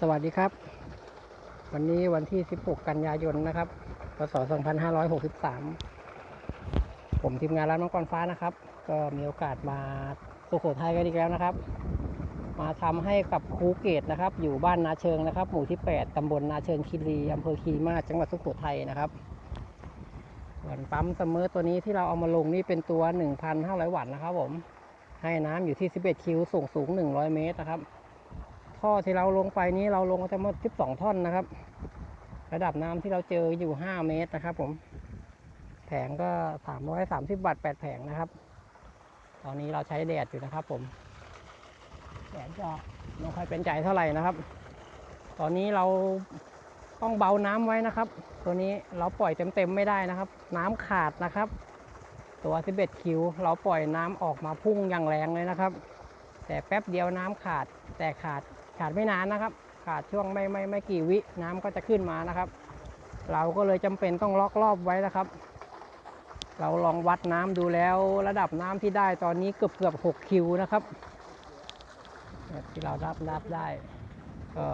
สวัสดีครับ วันนี้วันที่ 16 กันยายนนะครับ พศ 2563 ผมทีมงานร้านมังกรฟ้านะครับ ก็มีโอกาสมาสุโขทัยกันอีกแล้วนะครับ มาทำให้กับครูเกตนะครับ อยู่บ้านนาเชิงนะครับ หมู่ที่ 8ตำบลนาเชิงคีรีอำเภอคีมาศจังหวัดสุโขทัยนะครับส่วนปั๊มเสมอตัวนี้ที่เราเอามาลงนี่เป็นตัว 1,500 วัตต์นะครับผม ให้น้ำอยู่ที่ 11 คิวส่งสูง 100 เมตรนะครับ ท่อที่เราลงไปนี้เราลงทั้งหมด12 ท่อนนะครับ ระดับน้ำที่เราเจออยู่ 5 เมตรนะครับผมแผงก็ 330วัตต์8แผงนะครับ ตอนนี้เราใช้แดดอยู่นะครับผมแดดก็ไม่ค่อยเป็นใจเท่าไหร่นะครับ ตอนนี้เราต้องเบาน้ำไว้นะครับ ตัวนี้เราปล่อยเต็มๆไม่ได้นะครับ น้ำขาดนะครับ ตัว 11 คิว เราปล่อยน้ำออกมาพุ่งอย่างแรงเลยนะครับ แต่แป๊บเดียวน้ำขาดแต่ขาด ขาดไม่นานนะครับ ขาดช่วงไม่ไม่ไม่กี่วิน้ำก็จะขึ้นมานะครับ เราก็เลยจำเป็นต้องล็อกรอบไว้นะครับ เราลองวัดน้ำดูแล้วระดับน้ำที่ได้ตอนนี้เกือบเกือบ6คิวนะครับ ที่เรารับรับได้ก็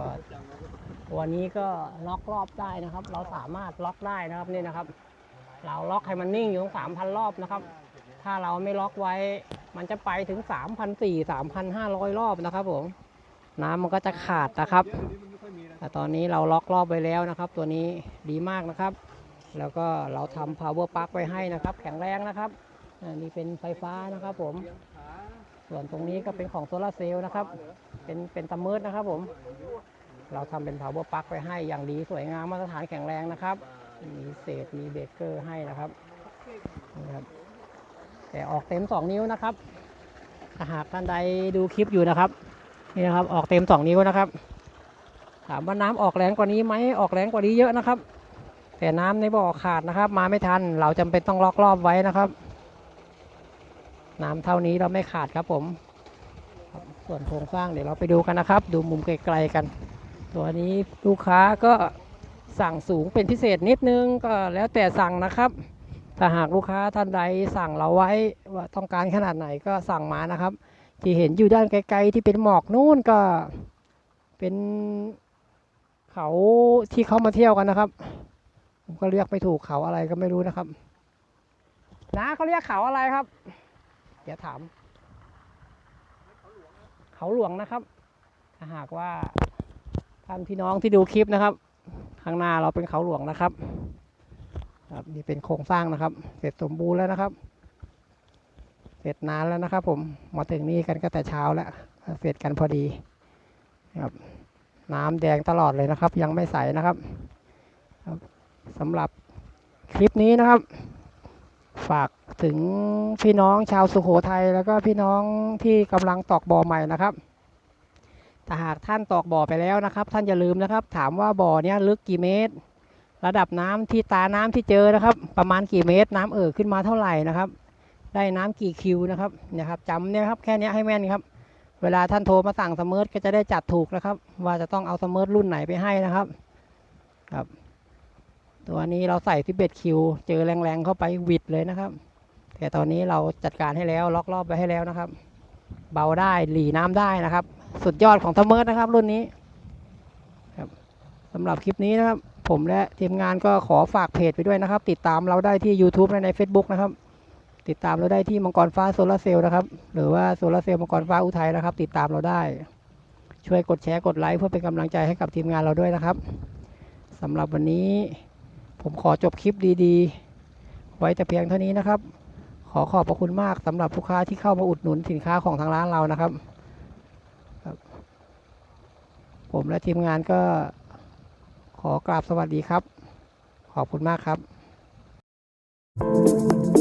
ตัวนี้ก็ล็อกรอบได้นะครับ เราสามารถล็อกได้นะครับนี่นะครับ เราล็อกให้มันนิ่งอยู่สามพันรอบนะครับ ถ้าเราไม่ล็อกไว้ มันจะไปถึง3,400 3,500รอบนะครับผม น้ำมันก็จะขาดนะครับ แต่ตอนนี้เราล็อกรอบไว้แล้วนะครับ ตัวนี้ดีมากนะครับ แล้วก็เราทำ power plug ไว้ให้นะครับ แข็งแรงนะครับอันนี้เป็นไฟฟ้านะครับผม ส่วนตรงนี้ก็เป็นของโซลาเซลล์นะครับ เป็นเป็นตะมืดนะครับผม เราทำเป็น power plug ไว้ให้อย่างดีสวยงามมาตรฐานแข็งแรงนะครับ มีเศษมีเบรกเกอร์ให้นะครับนี่ครับ แต่ออกเต็ม 2 นิ้วนะครับ ถ้าหากท่านใดดูคลิปอยู่นะครับ นี่นะครับ ออกเต็ม2นิ้วนะครับ ถามว่าน้ำออกแรงกว่านี้ไหมออกแรงกว่านี้เยอะนะครับ แต่น้ำในบ่อขาดนะครับ มาไม่ทัน เราจำเป็นต้องล็อกรอบไว้นะครับ น้ำเท่านี้เราไม่ขาดครับผม ส่วนโครงสร้างเดี๋ยวเราไปดูกันนะครับ ดูมุมไกลๆกัน ตัวนี้ลูกค้าก็สั่งสูงเป็นพิเศษนิดนึงก็แล้วแต่สั่งนะครับถ้าหากลูกค้าท่านใดสั่งเราไว้ว่าต้องการขนาดไหนก็สั่งมานะครับ ที่เห็นอยู่ด้านไกลๆที่เป็นหมอกนู่นก็เป็นเขาที่เขามาเที่ยวกันนะครับ ผมก็เรียกไม่ถูกเขาอะไรก็ไม่รู้นะครับนะเขาเรียกเขาอะไรครับ เดี๋ยวถาม เขาหลวงนะครับ ถ้าหากว่าท่านพี่น้องที่ดูคลิปนะครับ ข้างหน้าเราเป็นเขาหลวงนะครับ ครับนี่เป็นโครงสร้างนะครับ เสร็จสมบูรณ์แล้วนะครับ เสร็จนานแล้วนะครับผมมาถึงนี่กันก็แต่เช้าแล้วเสร็จกันพอดีครับน้ำแดงตลอดเลยนะครับ ยังไม่ใสนะครับสำหรับคลิปนี้นะครับ ฝากถึงพี่น้องชาวสุโขทัยแล้วก็พี่น้องที่กำลังตอกบ่อใหม่นะครับถ้าหากท่านตอกบ่อไปแล้วนะครับ ท่านอย่าลืมนะครับ ถามว่าบ่อเนี้ยลึกกี่เมตร ระดับน้ำที่ตาน้ำที่เจอนะครับ ประมาณกี่เมตรน้ำเอ่อขึ้นมาเท่าไหร่นะครับ ได้น้ำกี่คิวนะครับเนี่ยครับจำเนี่ยครับแค่นี้ให้แม่นครับ เวลาท่านโทรมาสั่งสมิร์ทก็จะได้จัดถูกนะครับ ว่าจะต้องเอาสมิร์ทรุ่นไหนไปให้นะครับครับ ตัวนี้เราใส่11คิวเจอแรงๆเข้าไปวิดเลยนะครับ แต่ตอนนี้เราจัดการให้แล้วล็อกรอบไปให้แล้วนะครับ เบาได้หลีน้ำได้นะครับ สุดยอดของสมิร์ทนะครับ รุ่นนี้ครับสำหรับคลิปนี้นะครับ ผมและทีมงานก็ขอฝากเพจไปด้วยนะครับ ติดตามเราได้ที่ YouTube และใน Facebook นะครับ ติดตามเราได้ที่มังกรฟ้าโซลาร์เซลล์นะครับ หรือว่าโซลาร์เซลล์มังกรฟ้าอุทัยนะครับ ติดตามเราได้ ช่วยกดแชร์กดไลค์เพื่อเป็นกำลังใจให้กับทีมงานเราด้วยนะครับสำหรับวันนี้ผมขอจบคลิปดีๆ ไว้แต่เพียงเท่านี้นะครับ ขอขอบพระคุณมากสำหรับลูกค้าที่เข้ามาอุดหนุนสินค้าของทางร้านเรานะครับครับ ผมและทีมงานก็ขอกราบสวัสดีครับ ขอบคุณมากครับ